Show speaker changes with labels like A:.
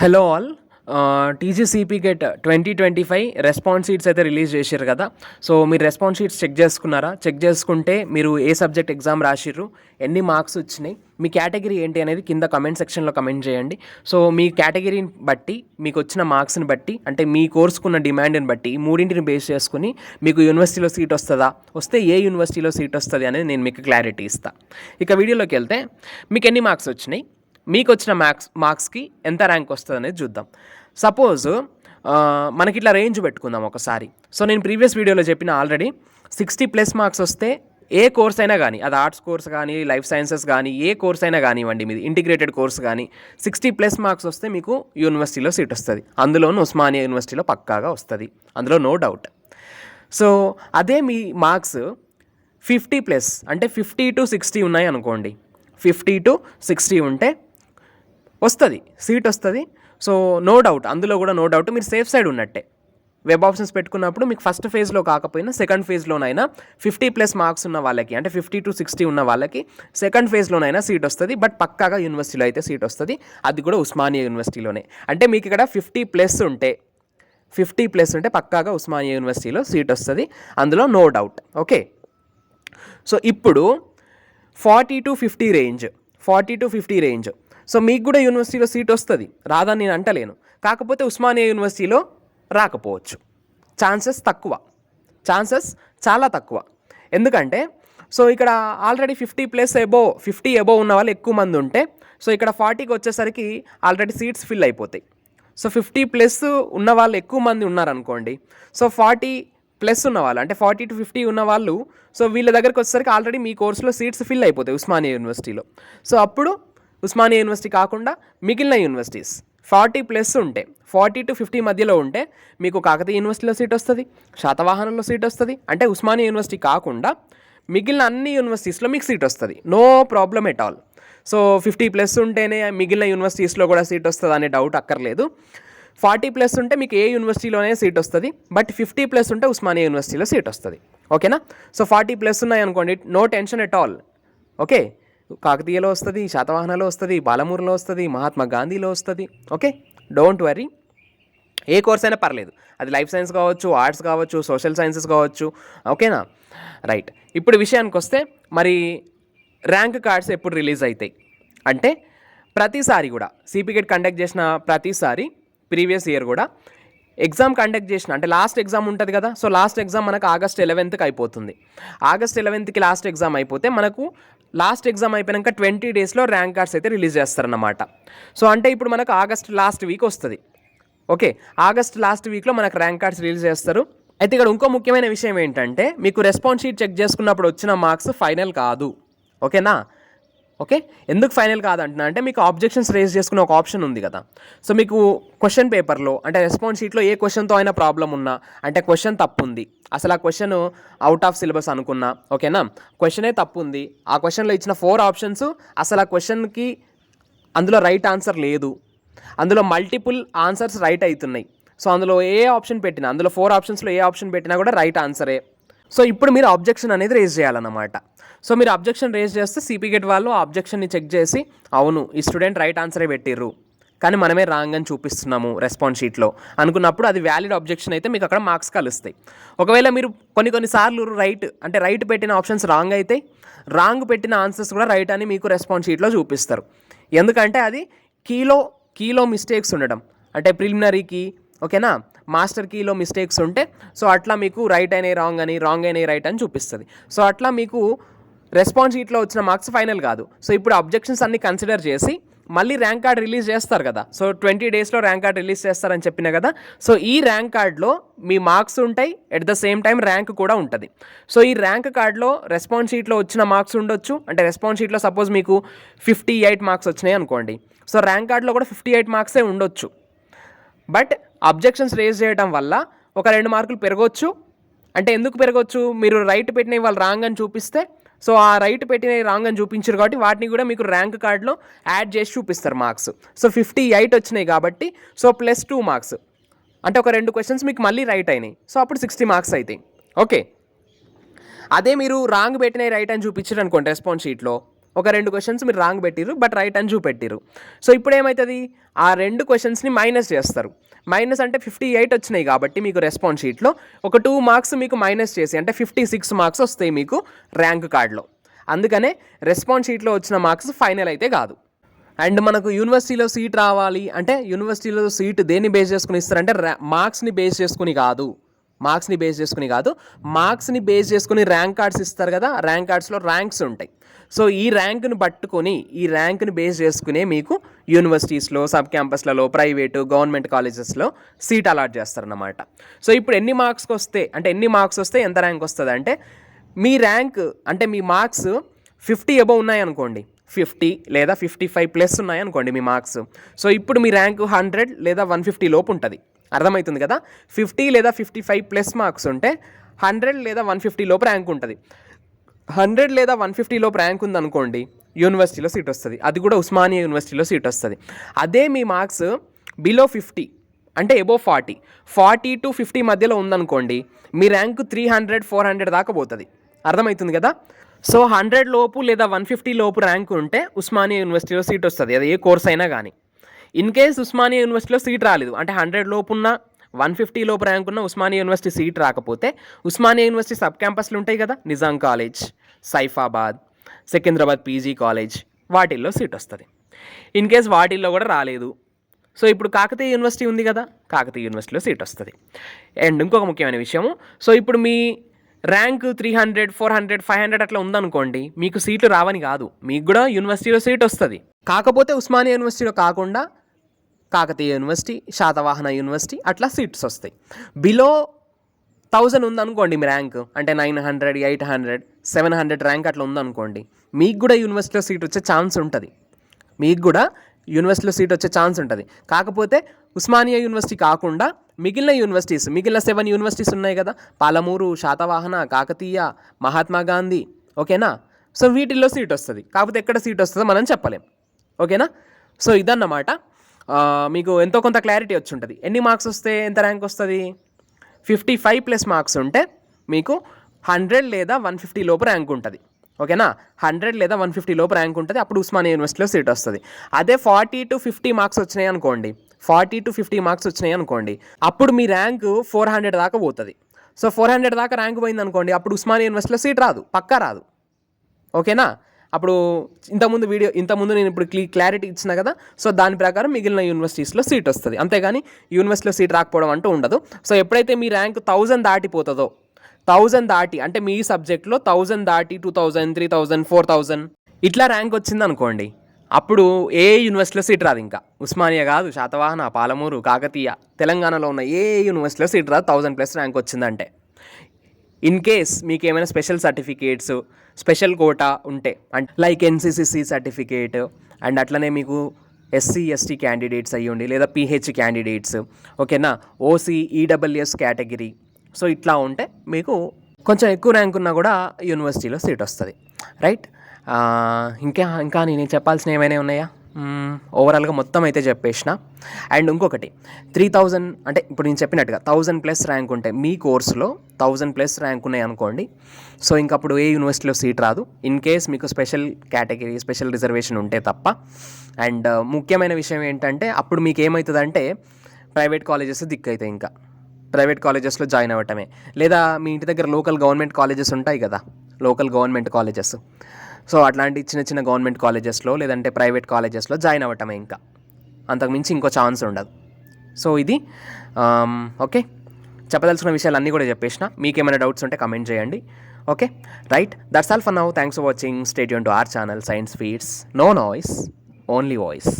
A: Hello all. TGCP GET twenty twenty five response sheets అయితే release చేశారు కదా. So మీరు రెస్పాన్స్ షీట్స్ చెక్ చేసుకున్నారా? చెక్ చేసుకుంటే మీరు ఏ సబ్జెక్ట్ ఎగ్జామ్ రాసిర్రు? ఎన్ని మార్క్స్ వచ్చినాయి? మీ కేటగిరీ ఏంటి అనేది కింద కమెంట్ సెక్షన్లో కమెంట్ చేయండి. సో మీ కేటగిరీని బట్టి మీకు వచ్చిన మార్క్స్ని బట్టి అంటే మీ కోర్సుకున్న డిమాండ్ని బట్టి ఈ మూడింటిని బేస్ చేసుకుని మీకు యూనివర్సిటీలో సీట్ వస్తుందా? వస్తే ఏ యూనివర్సిటీలో సీట్ వస్తుంది అనేది నేను మీకు క్లారిటీ ఇస్తాను ఇక వీడియోలోకి వెళ్తే మీకు ఎన్ని మార్క్స్ వచ్చినాయి? మీకు వచ్చిన మార్క్స్ మార్క్స్కి ఎంత ర్యాంక్ వస్తుంది అనేది చూద్దాం. సపోజ్ మనకి ఇట్లా రేంజ్ పెట్టుకుందాం ఒకసారి. సో నేను ప్రీవియస్ వీడియోలో చెప్పిన ఆల్రెడీ సిక్స్టీ ప్లస్ మార్క్స్ వస్తే ఏ కోర్స్ అయినా కానీ అది ఆర్ట్స్ కోర్స్ కానీ లైఫ్ సైన్సెస్ కానీ ఏ కోర్స్ అయినా కానివ్వండి మీది ఇంటిగ్రేటెడ్ కోర్స్ కానీ సిక్స్టీ ప్లస్ మార్క్స్ వస్తే మీకు యూనివర్సిటీలో సీట్ వస్తుంది. అందులోనూ ఉస్మానియా యూనివర్సిటీలో పక్కాగా వస్తుంది. అందులో నో డౌట్ సో అదే మీ మార్క్స్ ఫిఫ్టీ ప్లస్ అంటే ఫిఫ్టీ టు సిక్స్టీ ఉన్నాయి అనుకోండి. ఫిఫ్టీ టు సిక్స్టీ ఉంటే వస్తుంది సీట్ వస్తుంది. సో నో డౌట్ అందులో కూడా నో డౌట్ మీరు సేఫ్ సైడ్ ఉన్నట్టే. వెబ్ ఆప్షన్స్ పెట్టుకున్నప్పుడు మీకు ఫస్ట్ ఫేజ్లో కాకపోయినా సెకండ్ ఫేజ్లోనైనా ఫిఫ్టీ ప్లస్ మార్క్స్ ఉన్న వాళ్ళకి అంటే ఫిఫ్టీ టు సిక్స్టీ ఉన్న వాళ్ళకి సెకండ్ ఫేజ్లోనైనా సీట్ వస్తుంది బట్ పక్కాగా యూనివర్సిటీలో అయితే సీట్ వస్తుంది. అది కూడా ఉస్మానియా యూనివర్సిటీలోనే. అంటే మీకు ఇక్కడ ఫిఫ్టీ ప్లస్ ఉంటే ఫిఫ్టీ ప్లస్ ఉంటే పక్కాగా ఉస్మానియా యూనివర్సిటీలో సీట్ వస్తుంది. అందులో నో డౌట్ ఓకే? సో ఇప్పుడు forty to fifty range forty to fifty range. So మీకు కూడా యూనివర్సిటీలో సీట్ వస్తుంది. రాదని నేను అంటలేను. కాకపోతే ఉస్మానియా యూనివర్సిటీలో రాకపోవచ్చు. ఛాన్సెస్ తక్కువ. ఛాన్సెస్ చాలా తక్కువ. ఎందుకంటే సో ఇక్కడ already fifty plus above fifty above ఉన్న వాళ్ళు ఎక్కువ మంది ఉంటే సో ఇక్కడ ఫార్టీకి వచ్చేసరికి ఆల్రెడీ సీట్స్ ఫిల్ అయిపోతాయి. సో ఫిఫ్టీ ప్లస్ ఉన్న వాళ్ళు ఎక్కువ మంది ఉన్నారనుకోండి సో ఫార్టీ ప్లస్ ఉన్న వాళ్ళు అంటే ఫార్టీ టు ఫిఫ్టీ ఉన్న వాళ్ళు సో వీళ్ళ దగ్గరికి వచ్చేసరికి ఆల్రెడీ మీ కోర్సులో సీట్స్ ఫిల్ అయిపోతాయి ఉస్మానియా యూనివర్సిటీలో. సో అప్పుడు ఉస్మానియా యూనివర్సిటీ కాకుండా మిగిలిన యూనివర్సిటీస్. ఫార్టీ ప్లస్ ఉంటే ఫార్టీ టు ఫిఫ్టీ మధ్యలో ఉంటే మీకు కాకతీయ యూనివర్సిటీలో సీట్ వస్తుంది శాతవాహనంలో సీట్ వస్తుంది. అంటే ఉస్మానియా యూనివర్సిటీ కాకుండా మిగిలిన అన్ని యూనివర్సిటీస్లో మీకు సీట్ వస్తుంది. No problem at all. So fifty plus ఉంటేనే మిగిలిన యూనివర్సిటీస్లో కూడా సీట్ వస్తుంది అనే డౌట్ అక్కర్లేదు. ఫార్టీ ప్లస్ ఉంటే మీకు ఏ యూనివర్సిటీలోనే సీట్ వస్తుంది బట్ ఫిఫ్టీ ప్లస్ ఉంటే ఉస్మానియా యూనివర్సిటీలో సీట్ వస్తుంది. ఓకేనా? సో ఫార్టీ ప్లస్ ఉన్నాయి అనుకోండి no tension at all. Okay? కాకతీయలో వస్తుంది శాతవాహనలో వస్తుంది బాలమూరులో వస్తుంది మహాత్మా గాంధీలో వస్తుంది. ఓకే? డోంట్ వరీ ఏ కోర్స్ అయినా పర్లేదు. అది లైఫ్ సైన్స్ కావచ్చు ఆర్ట్స్ కావచ్చు సోషల్ సైన్సెస్ కావచ్చు. ఓకేనా? రైట్ ఇప్పుడు విషయానికి వస్తే మరి ర్యాంక్ కార్డ్స్ ఎప్పుడు రిలీజ్ అవుతాయి అంటే ప్రతిసారి కూడా సిపికెట్ కండక్ట్ చేసిన ప్రతిసారి ప్రీవియస్ ఇయర్ కూడా ఎగ్జామ్ కండక్ట్ చేసిన అంటే లాస్ట్ ఎగ్జామ్ ఉంటుంది కదా సో లాస్ట్ ఎగ్జామ్ మనకు ఆగస్ట్ ఎలెవెన్త్కి అయిపోతుంది. ఆగస్ట్ ఎలెవెన్త్కి లాస్ట్ ఎగ్జామ్ అయిపోతే మనకు లాస్ట్ ఎగ్జామ్ అయిపోయాక ట్వంటీ డేస్లో ర్యాంక్ కార్డ్స్ అయితే రిలీజ్ చేస్తారన్నమాట. సో అంటే ఇప్పుడు మనకు ఆగస్ట్ లాస్ట్ వీక్ వస్తుంది. ఓకే ఆగస్ట్ లాస్ట్ వీక్లో మనకు ర్యాంక్ కార్డ్స్ రిలీజ్ చేస్తారు. అయితే ఇక్కడ ఇంకో ముఖ్యమైన విషయం ఏంటంటే మీకు రెస్పాన్స్ షీట్ చెక్ చేసుకున్నప్పుడు వచ్చిన మార్క్స్ ఫైనల్ కాదు. ఓకేనా ఓకే? ఎందుకు ఫైనల్ కాదంటున్నా? అంటే మీకు ఆబ్జెక్షన్స్ రేజ్ చేసుకునే ఒక ఆప్షన్ ఉంది కదా. సో మీకు క్వశ్చన్ పేపర్లో అంటే రెస్పాన్స్ షీట్లో ఏ క్వశ్చన్తో అయినా ప్రాబ్లం ఉన్నా అంటే క్వశ్చన్ తప్పు ఉంది అసలు ఆ క్వశ్చన్ అవుట్ ఆఫ్ సిలబస్ అనుకున్నా ఓకేనా క్వశ్చనే తప్పు ఉంది ఆ క్వశ్చన్లో ఇచ్చిన ఫోర్ ఆప్షన్స్ అసలు ఆ క్వశ్చన్కి అందులో రైట్ ఆన్సర్ లేదు. అందులో మల్టిపుల్ ఆన్సర్స్ రైట్ అవుతున్నాయి. సో అందులో ఏ ఆప్షన్ పెట్టినా అందులో ఫోర్ ఆప్షన్స్లో ఏ ఆప్షన్ పెట్టినా కూడా రైట్ ఆన్సరే సో ఇప్పుడు మీరు ఆబ్జెక్షన్ అనేది రేజ్ చేయాలన్నమాట. సో మీరు అబ్జెక్షన్ రేజ్ చేస్తే సిపిగెట్ వాళ్ళు ఆ అబ్జెక్షన్ని చెక్ చేసి అవును ఈ స్టూడెంట్ రైట్ ఆన్సరే పెట్టిర్రు. కానీ మనమే రాంగ్ అని చూపిస్తున్నాము రెస్పాన్స్ షీట్లో అనుకున్నప్పుడు అది వ్యాలిడ్ అబ్జెక్షన్ అయితే మీకు అక్కడ మార్క్స్ కలుస్తాయి. ఒకవేళ మీరు కొన్ని కొన్నిసార్లు రైట్ అంటే రైట్ పెట్టిన ఆప్షన్స్ రాంగ్ అయితే రాంగ్ పెట్టిన ఆన్సర్స్ కూడా రైట్ అని మీకు రెస్పాన్స్ షీట్లో చూపిస్తారు. ఎందుకంటే అది కీలో కీలో మిస్టేక్స్ ఉండడం. అంటే ప్రిలిమినరీకి ఓకేనా మాస్టర్ కీలో మిస్టేక్స్ ఉంటే సో అట్లా మీకు రైట్ అయినాయి రాంగ్ అని రాంగ్ అయినాయి రైట్ అని చూపిస్తుంది. సో అట్లా మీకు రెస్పాన్స్ షీట్లో వచ్చిన మార్క్స్ ఫైనల్ కాదు. సో ఇప్పుడు అబ్జెక్షన్స్ అన్ని కన్సిడర్ చేసి మళ్ళీ ర్యాంక్ కార్డ్ రిలీజ్ చేస్తారు కదా. సో ట్వంటీ డేస్లో ర్యాంక్ కార్డ్ రిలీజ్ చేస్తారని చెప్పిన కదా. సో ఈ ర్యాంక్ కార్డ్లో మీ మార్క్స్ ఉంటాయి at the same time rank కూడా ఉంటుంది. సో ఈ ర్యాంక్ కార్డ్లో రెస్పాన్స్ షీట్లో వచ్చిన మార్క్స్ ఉండొచ్చు. అంటే రెస్పాన్స్ షీట్లో సపోజ్ మీకు ఫిఫ్టీ ఎయిట్ మార్క్స్ వచ్చినాయి అనుకోండి. సో ర్యాంక్ కార్డ్లో కూడా ఫిఫ్టీ ఎయిట్ మార్క్సే ఉండొచ్చు. బట్ అబ్జెక్షన్స్ రేజ్ చేయడం వల్ల ఒక రెండు మార్కులు పెరగవచ్చు అంటే ఎందుకు పెరగవచ్చు మీరు రైట్ పెట్టిన వాళ్ళు రాంగ్ అని చూపిస్తే సో ఆ రైట్ పెట్టినవి రాంగ్ అని చూపించారు కాబట్టి వాటిని కూడా మీకు ర్యాంక్ కార్డులో యాడ్ చేసి చూపిస్తారు మార్క్స్ సో ఫిఫ్టీ ఎయిట్ వచ్చినాయి కాబట్టి సో ప్లస్ టూ మార్క్స్ అంటే ఒక రెండు క్వశ్చన్స్ మీకు మళ్ళీ రైట్ అయినాయి. సో అప్పుడు సిక్స్టీ మార్క్స్ అవుతాయి ఓకే అదే మీరు రాంగ్ పెట్టినవి రైట్ అని చూపించారు అనుకోండి రెస్పాన్స్ షీట్లో ఒక రెండు క్వశ్చన్స్ మీరు రాంగ్ పెట్టిరు బట్ రైట్ అని చూపెట్టిరు సో ఇప్పుడు ఏమవుతుంది ఆ రెండు క్వశ్చన్స్ని మైనస్ చేస్తారు. మైనస్ అంటే ఫిఫ్టీ ఎయిట్ వచ్చినాయి కాబట్టి మీకు రెస్పాన్స్ షీట్లో ఒక టూ మార్క్స్ మీకు మైనస్ చేసి అంటే ఫిఫ్టీ సిక్స్ మార్క్స్ వస్తాయి మీకు ర్యాంక్ కార్డులో అందుకనే రెస్పాన్స్ షీట్లో వచ్చిన మార్క్స్ ఫైనల్ అయితే కాదు. అండ్ మనకు యూనివర్సిటీలో సీట్ రావాలి అంటే యూనివర్సిటీలో సీట్ దేన్ని బేస్ చేసుకుని ఇస్తారంటే ర్యా మార్క్స్ని బేస్ చేసుకుని కాదు. మార్క్స్ని బేస్ చేసుకుని కాదు మార్క్స్ని బేస్ చేసుకుని ర్యాంక్ కార్డ్స్ ఇస్తారు కదా ర్యాంక్ కార్డ్స్లో ర్యాంక్స్ ఉంటాయి. సో ఈ ర్యాంక్ని పట్టుకొని ఈ ర్యాంక్ని బేస్ చేసుకునే మీకు యూనివర్సిటీస్లో సబ్ క్యాంపస్లలో ప్రైవేటు గవర్నమెంట్ కాలేజెస్లో సీట్ అలాట్ చేస్తారన్నమాట. సో ఇప్పుడు ఎన్ని మార్క్స్కి వస్తే అంటే ఎన్ని మార్క్స్ వస్తే ఎంత ర్యాంక్ వస్తుంది అంటే మీ ర్యాంక్ అంటే మీ మార్క్స్ ఫిఫ్టీ అబవ్ ఉన్నాయనుకోండి ఫిఫ్టీ లేదా ఫిఫ్టీ ఫైవ్ ప్లస్ ఉన్నాయనుకోండి మీ మార్క్స్. సో ఇప్పుడు మీ ర్యాంక్ హండ్రెడ్ లేదా వన్ ఫిఫ్టీ లోపు ఉంటుంది. అర్థమవుతుంది కదా? ఫిఫ్టీ లేదా ఫిఫ్టీ ఫైవ్ ప్లస్ మార్క్స్ ఉంటే హండ్రెడ్ లేదా వన్ ఫిఫ్టీ లోపు ర్యాంక్ ఉంటుంది. హండ్రెడ్ లేదా వన్ ఫిఫ్టీ లోపు ర్యాంక్ ఉందనుకోండి యూనివర్సిటీలో సీట్ వస్తుంది. అది కూడా ఉస్మానియా యూనివర్సిటీలో సీట్ వస్తుంది. అదే మీ మార్క్స్ బిలో ఫిఫ్టీ అంటే above forty. Forty to fifty మధ్యలో ఉందనుకోండి మీ rank three hundred four hundred దాకా పోతుంది. అర్థమవుతుంది కదా? సో హండ్రెడ్ లోపు లేదా వన్ ఫిఫ్టీ లోపు ర్యాంక్ ఉంటే ఉస్మానియా యూనివర్సిటీలో సీట్ వస్తుంది. అది ఏ కోర్స్ అయినా కానీ ఇన్ కేస్ ఉస్మానియా యూనివర్సిటీలో సీట్ రాలేదు అంటే హండ్రెడ్ లోపు ఉన్న వన్ ఫిఫ్టీ లోపు ర్యాంక్ ఉన్న ఉస్మానియా యూనివర్సిటీ సీట్ రాకపోతే ఉస్మానియా యూనివర్సిటీ సబ్ క్యాంపస్లు ఉంటాయి కదా Nizam college Saifabad Secunderabad PG college వాటిల్లో సీట్ వస్తుంది. ఇన్ కేస్ వాటిల్లో కూడా రాలేదు. సో ఇప్పుడు కాకతీయ యూనివర్సిటీ ఉంది కదా కాకతీయ యూనివర్సిటీలో సీట్ వస్తుంది. అండ్ ఇంకొక ముఖ్యమైన విషయము సో ఇప్పుడు మీ rank three hundred four hundred five hundred అట్లా ఉందనుకోండి మీకు సీట్లు రావని కాదు. మీకు కూడా యూనివర్సిటీలో సీట్ వస్తుంది. కాకపోతే ఉస్మానియా యూనివర్సిటీలో కాకుండా కాకతీయ యూనివర్సిటీ శాతవాహన యూనివర్సిటీ అట్లా సీట్స్ వస్తాయి. బిలో థౌజండ్ ఉందనుకోండి మీ ర్యాంక్ అంటే nine hundred eight hundred seven hundred rank అట్లా ఉందనుకోండి మీకు కూడా యూనివర్సిటీలో సీట్ వచ్చే ఛాన్స్ ఉంటుంది. మీకు కూడా యూనివర్సిటీలో సీట్ వచ్చే ఛాన్స్ ఉంటుంది. కాకపోతే ఉస్మానియా యూనివర్సిటీ కాకుండా మిగిలిన యూనివర్సిటీస్ మిగిలిన సెవెన్ యూనివర్సిటీస్ ఉన్నాయి కదా? పాలమూరు శాతవాహన కాకతీయ మహాత్మా గాంధీ ఓకేనా? సో వీటిల్లో సీట్ వస్తుంది. కాకపోతే ఎక్కడ సీట్ వస్తుందో మనం చెప్పలేం. ఓకేనా? సో ఇదన్నమాట. మీకు ఎంతో కొంత క్లారిటీ వచ్చి ఉంటుంది ఎన్ని మార్క్స్ వస్తే ఎంత ర్యాంక్ వస్తుంది? ఫిఫ్టీ ఫైవ్ ప్లస్ మార్క్స్ ఉంటే మీకు హండ్రెడ్ లేదా వన్ ఫిఫ్టీ లోపు ర్యాంక్ ఉంటుంది. ఓకేనా? హండ్రెడ్ లేదా వన్ ఫిఫ్టీ లోపు ర్యాంక్ ఉంటుంది. అప్పుడు ఉస్మానియా యూనివర్సిటీలో సీట్ వస్తుంది. అదే ఫార్టీ టు ఫిఫ్టీ మార్క్స్ వచ్చినాయి అనుకోండి. ఫార్టీ టు ఫిఫ్టీ మార్క్స్ వచ్చినాయి అనుకోండి అప్పుడు మీ ర్యాంక్ ఫోర్ హండ్రెడ్ దాకా పోతుంది. సో ఫోర్ హండ్రెడ్ దాకా ర్యాంక్ పోయింది అనుకోండి అప్పుడు ఉస్మానియా యూనివర్సిటీలో సీట్ రాదు పక్కా రాదు. ఓకేనా? అప్పుడు ఇంతకుముందు వీడియో ఇంతకుముందు నేను ఇప్పుడు క్లీ క్లారిటీ ఇచ్చిన కదా సో దాని ప్రకారం మిగిలిన యూనివర్సిటీస్లో సీట్ వస్తుంది. అంతేగాని యూనివర్సిటీలో సీట్ రాకపోవడం అంటూ ఉండదు. సో ఎప్పుడైతే మీ ర్యాంక్ థౌజండ్ దాటిపోతుందో థౌజండ్ దాటి అంటే మీ సబ్జెక్ట్లో థౌజండ్ దాటి two thousand three thousand four thousand ఇట్లా ర్యాంక్ వచ్చింది అనుకోండి అప్పుడు ఏ యూనివర్సిటీలో సీట్ రాదు ఇంకా. ఉస్మానియా కాదు శాతవాహన పాలమూరు కాకతీయ తెలంగాణలో ఉన్న ఏ యూనివర్సిటీలో సీట్ రాదు థౌజండ్ ప్లస్ ర్యాంక్ వచ్చిందంటే. ఇన్ కేస్ మీకు ఏమైనా స్పెషల్ సర్టిఫికేట్స్ స్పెషల్ కోటా ఉంటే and like NCC certificate and అట్లనే మీకు ఎస్సీ ఎస్టీ క్యాండిడేట్స్ అయ్యండి లేదా పీహెచ్ క్యాండిడేట్స్ ఓకేనా ఓసీ ఈడబ్ల్యూఎస్ కేటగిరీ సో ఇట్లా ఉంటే మీకు కొంచెం ఎక్కువ ర్యాంక్ ఉన్నా కూడా యూనివర్సిటీలో సీట్ వస్తుంది. రైట్ ఇంకా ఇంకా నేను చెప్పాల్సిన ఏమైనా ఉన్నాయా? ఓవరాల్గా మొత్తం అయితే చెప్పేసిన. అండ్ ఇంకొకటి త్రీ థౌజండ్ అంటే ఇప్పుడు నేను చెప్పినట్టుగా థౌజండ్ ప్లస్ ర్యాంక్ ఉంటే మీ కోర్సులో థౌజండ్ ప్లస్ ర్యాంక్ ఉన్నాయి అనుకోండి. సో ఇంక అప్పుడు ఏ యూనివర్సిటీలో సీట్ రాదు. ఇన్ కేస్ మీకు స్పెషల్ కేటగిరీ స్పెషల్ రిజర్వేషన్ ఉంటే తప్ప. అండ్ ముఖ్యమైన విషయం ఏంటంటే అప్పుడు మీకు ఏమవుతుందంటే ప్రైవేట్ కాలేజెస్ దిక్కు అవుతాయి ఇంకా ప్రైవేట్ కాలేజెస్లో జాయిన్ అవ్వటమే. లేదా మీ ఇంటి దగ్గర లోకల్ గవర్నమెంట్ కాలేజెస్ ఉంటాయి కదా. లోకల్ గవర్నమెంట్ కాలేజెస్ సో అట్లాంటి చిన్న చిన్న గవర్నమెంట్ కాలేజెస్లో లేదంటే ప్రైవేట్ కాలేజెస్లో జాయిన్ అవ్వటమే ఇంకా. అంతకుమించి ఇంకో ఛాన్స్ ఉండదు. సో ఇది ఓకే. చెప్పదలుచుకున్న విషయాలు అన్నీ కూడా చెప్పేసిన. మీకు ఏమైనా డౌట్స్ ఉంటే కమెంట్ చేయండి. Okay? Right. That's all for now thanks for watching stay Yoon to our channel science feeds no noise only voice